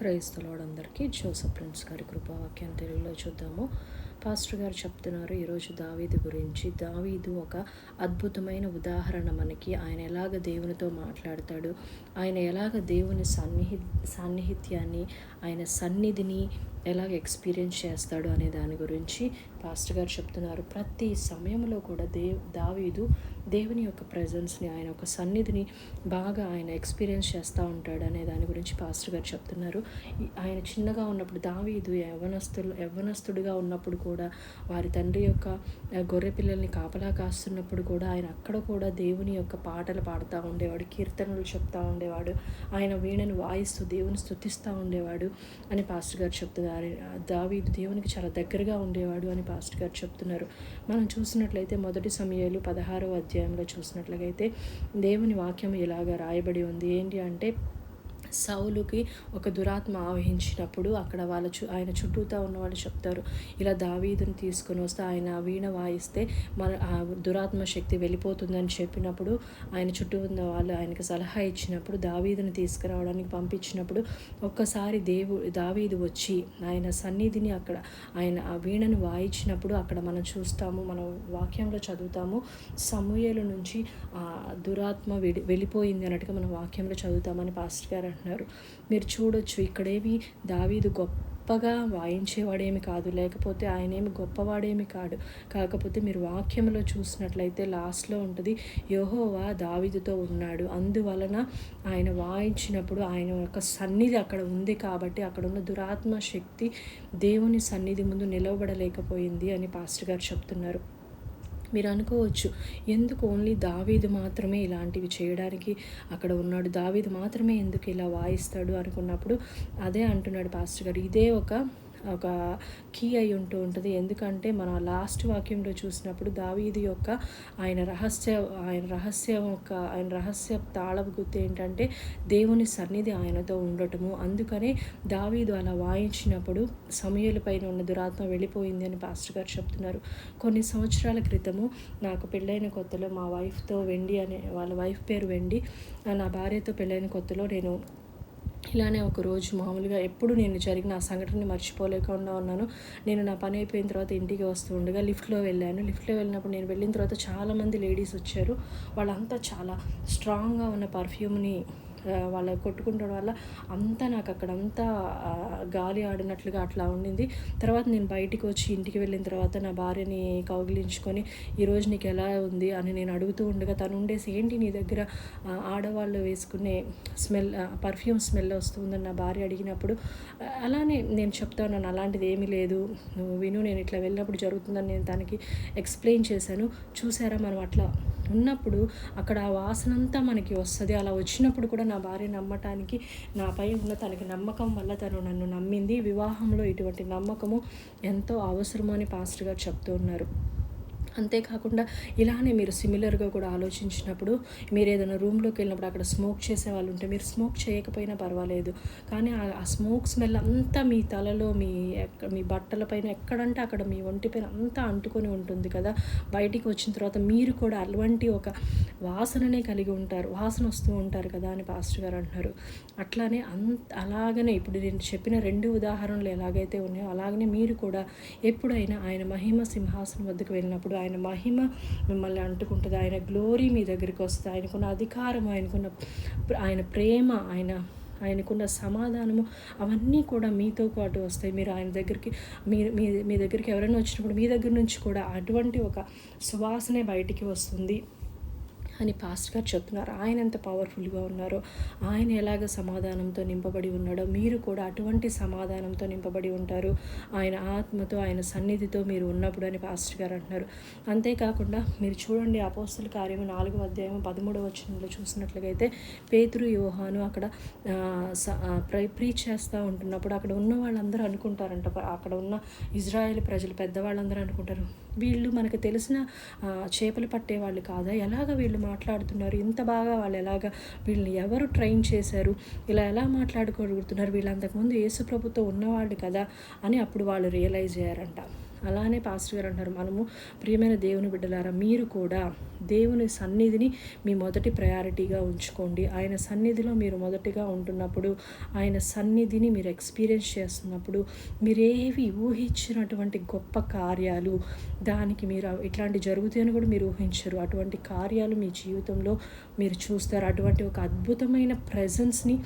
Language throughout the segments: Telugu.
ప్రైస్తలోడు అందరికీ. జోసఫ్ ప్రిన్స్ గారి కృపావాక్యం తెలుగులో చూద్దాము. పాస్టర్ గారు చెప్తున్నారు ఈరోజు దావీదు గురించి. దావీదు ఒక అద్భుతమైన ఉదాహరణ మనకి. ఆయన ఎలాగ దేవునితో మాట్లాడతాడు? ఆయన ఎలాగ దేవుని సన్నిహి సాన్నిహిత్యాన్ని ఆయన సన్నిధిని ఎలాగ ఎక్స్పీరియన్స్ చేస్తాడు అనే దాని గురించి పాస్టర్ గారు చెప్తున్నారు. ప్రతి సమయంలో కూడా దేవ్ దావీదు దేవుని యొక్క ప్రజెన్స్ని ఆయన ఒక సన్నిధిని బాగా ఆయన ఎక్స్పీరియన్స్ చేస్తూ ఉంటాడు అనే దాని గురించి పాస్టర్ గారు చెప్తున్నారు. ఆయన చిన్నగా ఉన్నప్పుడు దావీదు యవనస్తులు యవ్వనస్తుడిగా ఉన్నప్పుడు కూడా వారి తండ్రి యొక్క గొర్రె పిల్లల్ని కాపలా కాస్తున్నప్పుడు కూడా ఆయన అక్కడ కూడా దేవుని యొక్క పాటలు పాడుతూ ఉండేవాడు కీర్తనలు చెప్తూ ఉండేవాడు ఆయన వీణను వాయిస్తూ దేవుని స్థుతిస్తూ ఉండేవాడు అని పాస్టర్ గారు చెప్తున్నారు. దావీదు దేవునికి చాలా దగ్గరగా ఉండేవాడు అని పాస్టర్ గారు చెప్తున్నారు. మనం చూసినట్లయితే మొదటి సమయాలు పదహారవ అధ్యాయంలో చూసినట్లయితే దేవుని వాక్యం ఇలాగా రాయబడి ఉంది. ఏంటి అంటే సౌలుకి ఒక దురాత్మ ఆవహించినప్పుడు అక్కడ వాళ్ళ చు ఆయన చుట్టూతా ఉన్న వాళ్ళు చెప్తారు ఇలా దావీదుని తీసుకొని వస్తే ఆయన వీణ వాయిస్తే మన ఆ దురాత్మ శక్తి వెళ్ళిపోతుందని చెప్పినప్పుడు ఆయన చుట్టూ ఉన్న వాళ్ళు ఆయనకు సలహా ఇచ్చినప్పుడు దావీదుని తీసుకురావడానికి పంపించినప్పుడు ఒక్కసారి దేవు దావీదు వచ్చి ఆయన సన్నిధిని అక్కడ ఆయన ఆ వీణను వాయించినప్పుడు అక్కడ మనం చూస్తాము మనం వాక్యంలో చదువుతాము సమూహల నుంచి ఆ దురాత్మ వెళ్ళిపోయింది అన్నట్టుగా మనం వాక్యంలో చదువుతామని పాస్టర్ గారు అంటున్నారు. మీరు చూడొచ్చు ఇక్కడేమి దావీదు గొప్పగా వాయించేవాడేమి కాదు లేకపోతే ఆయన ఏమి గొప్పవాడేమి కాడు. కాకపోతే మీరు వాక్యంలో చూసినట్లయితే లాస్ట్లో ఉంటుంది యోహోవా దావీదుతో ఉన్నాడు. అందువలన ఆయన వాయించినప్పుడు ఆయన యొక్క సన్నిధి అక్కడ ఉంది కాబట్టి అక్కడ ఉన్న దురాత్మ శక్తి దేవుని సన్నిధి ముందు నిలవబడలేకపోయింది అని పాస్టర్ గారు చెప్తున్నారు. మీరు అనుకోవచ్చు ఎందుకు ఓన్లీ దావీదు మాత్రమే ఇలాంటివి చేయడానికి అక్కడ ఉన్నాడు? దావీదు మాత్రమే ఎందుకు ఇలా వాయిస్తాడు అనుకున్నప్పుడు అదే అంటున్నాడు పాస్టర్ గారు. ఇదే ఒక ఒక కీ అయి ఉంటూ ఉంటుంది. ఎందుకంటే మన లాస్ట్ వాక్యంలో చూసినప్పుడు దావీది యొక్క ఆయన రహస్య ఆయన రహస్యం యొక్క ఆయన రహస్య తాళపు గుర్తు ఏంటంటే దేవుని సన్నిధి ఆయనతో ఉండటము. అందుకనే దావీదు అలా వాయించినప్పుడు సమయాల పైన ఉన్న దురాత్మ వెళ్ళిపోయింది అని పాస్టర్ గారు చెప్తున్నారు. కొన్ని సంవత్సరాల క్రితము నాకు పెళ్ళైన కొత్తలో మా వైఫ్తో వెండి అనే వాళ్ళ వైఫ్ పేరు వెండి. నా భార్యతో పెళ్ళైన కొత్తలో నేను ఇలానే ఒక రోజు మామూలుగా ఎప్పుడు నేను జరిగిన ఆ సంఘటనని మర్చిపోలేకుండా ఉన్నాను. నేను నా పని అయిపోయిన తర్వాత ఇంటికి వస్తూ ఉండగా లిఫ్ట్లో వెళ్ళాను. లిఫ్ట్లో వెళ్ళినప్పుడు నేను వెళ్ళిన తర్వాత చాలామంది లేడీస్ వచ్చారు. వాళ్ళంతా చాలా స్ట్రాంగ్గా ఉన్న పర్ఫ్యూమ్ని వాళ్ళ కొట్టుకుంటడం వల్ల అంతా నాకు అక్కడ అంతా గాలి ఆడినట్లుగా అట్లా ఉండింది. తర్వాత నేను బయటికి వచ్చి ఇంటికి వెళ్ళిన తర్వాత నా భార్యని కౌగిలించుకొని ఈరోజు నీకు ఎలా ఉంది? అని నేను అడుగుతూ ఉండగా తను ఉండేసి ఏంటి నీ దగ్గర? ఆడవాళ్ళు వేసుకునే స్మెల్ పర్ఫ్యూమ్ స్మెల్ వస్తుందని నా భార్య అడిగినప్పుడు అలానే నేను చెప్తాను అలాంటిది ఏమీ లేదు. నువ్వు విను నేను ఇట్లా వెళ్ళినప్పుడు జరుగుతుందని నేను తనకి ఎక్స్ప్లెయిన్ చేశాను. చూసారా మనం అట్లా ఉన్నప్పుడు అక్కడ ఆ వాసనంతా మనకి వస్తుంది. అలా వచ్చినప్పుడు కూడా నా భార్య నమ్మటానికి నాపై ఉన్న తనకి నమ్మకం వల్ల తను నన్ను నమ్మింది. వివాహంలో ఇటువంటి నమ్మకము ఎంతో అవసరమని పాస్టర్ గారు చెప్తూ ఉన్నారు. అంతేకాకుండా ఇలానే మీరు సిమిలర్గా కూడా ఆలోచించినప్పుడు మీరు ఏదైనా రూమ్లోకి వెళ్ళినప్పుడు అక్కడ స్మోక్ చేసే వాళ్ళు ఉంటే మీరు స్మోక్ చేయకపోయినా పర్వాలేదు. కానీ ఆ స్మోక్ స్మెల్ అంతా మీ తలలో మీ మీ బట్టల పైన ఎక్కడంటే అక్కడ మీ ఒంటి పైన అంతా అంటుకొని ఉంటుంది కదా. బయటికి వచ్చిన తర్వాత మీరు కూడా అటువంటి ఒక వాసననే కలిగి ఉంటారు వాసన వస్తూ ఉంటారు కదా అని పాస్టర్ గారు అంటున్నారు. అట్లానే అంత అలాగనే ఇప్పుడు నేను చెప్పిన రెండు ఉదాహరణలు ఎలాగైతే ఉన్నాయో అలాగనే మీరు కూడా ఎప్పుడైనా ఆయన మహిమ సింహాసనం వద్దకు వెళ్ళినప్పుడు ఆయన మహిమ మిమ్మల్ని అంటుకుంటుంది. ఆయన గ్లోరీ మీ దగ్గరికి వస్తుంది. ఆయనకున్న అధికారం ఆయనకున్న ఆయన ప్రేమ ఆయన ఆయనకున్న సమాధానము అవన్నీ కూడా మీతో పాటు వస్తాయి. మీరు ఆయన దగ్గరికి మీరు మీ మీ దగ్గరికి ఎవరైనా వచ్చినప్పుడు మీ దగ్గర నుంచి కూడా అటువంటి ఒక సువాసనే బయటికి వస్తుంది. అని పాస్ట్ గారు చెప్తున్నారు. ఆయన ఎంత పవర్ఫుల్గా ఉన్నారో ఆయన ఎలాగ సమాధానంతో నింపబడి ఉన్నాడో మీరు కూడా అటువంటి సమాధానంతో నింపబడి ఉంటారు. ఆయన ఆత్మతో ఆయన సన్నిధితో మీరు ఉన్నప్పుడు అని పాస్టర్ గారు అంటున్నారు. అంతేకాకుండా మీరు చూడండి అపోస్తుల కార్యము నాలుగో అధ్యాయం పదమూడవ వచనంలో చూసినట్లయితే పేతురు యోహాను అక్కడ ప్రీ చేస్తూ ఉంటున్నప్పుడు అక్కడ ఉన్న వాళ్ళందరూ అనుకుంటారంట. అక్కడ ఉన్న ఇజ్రాయెల్ ప్రజలు పెద్దవాళ్ళందరూ అనుకుంటారు వీళ్ళు మనకు తెలిసిన చేపలు పట్టేవాళ్ళు కాదా? ఎలాగ వీళ్ళు మాట్లాడుతున్నారు. ఇంత బాగా వాళ్ళు ఎలాగ వీళ్ళని ఎవరు ట్రైన్ చేశారు? ఇలా ఎలా మాట్లాడుకోగలుగుతున్నారు? వీళ్ళు అంతకుముందు యేసు ఉన్నవాళ్ళు కదా అని అప్పుడు వాళ్ళు రియలైజ్ అయ్యారంట. అలానే పాస్టర్ గారు అంటారు మనము ప్రియమైన దేవుని బిడ్డలారా మీరు కూడా దేవుని సన్నిధిని మీ మొదటి ప్రయారిటీగా ఉంచుకోండి. ఆయన సన్నిధిలో మీరు మొదటిగా ఉంటున్నప్పుడు ఆయన సన్నిధిని మీరు ఎక్స్పీరియన్స్ చేస్తున్నప్పుడు మీరేవి ఊహించినటువంటి గొప్ప కార్యాలు దానికి మీరు ఇట్లాంటి జరుగుతాయని కూడా మీరు ఊహించరు. అటువంటి కార్యాలు మీ జీవితంలో మీరు చూస్తారు. అటువంటి ఒక అద్భుతమైన ప్రజెన్స్ని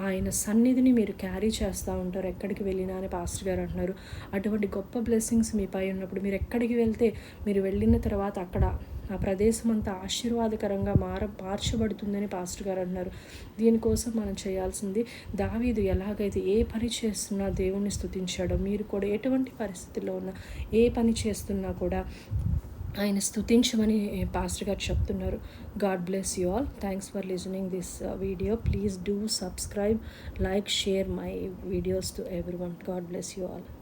ఆయన సన్నిధిని మీరు క్యారీ చేస్తూ ఉంటారు. ఎక్కడికి వెళ్ళినా అని పాస్టర్ గారు అంటున్నారు. అటువంటి గొప్ప బ్లెస్సింగ్స్ మీపై ఉన్నప్పుడు మీరు ఎక్కడికి వెళ్తే మీరు వెళ్ళిన తర్వాత అక్కడ ఆ ప్రదేశం అంతా ఆశీర్వాదకరంగా మార మార్చబడుతుందని పాస్టర్ గారు అంటున్నారు. దీనికోసం మనం చేయాల్సింది దావీదు ఎలాగైతే ఏ పని చేస్తున్నా దేవుణ్ణి స్థుతించాడో మీరు కూడా ఎటువంటి పరిస్థితుల్లో ఉన్నా ఏ పని చేస్తున్నా కూడా ఆయన స్థుతించమని పాస్టర్ గారు చెప్తున్నారు. God bless you all. Thanks for listening this uh, video. Please do subscribe like share my videos to everyone God bless you all.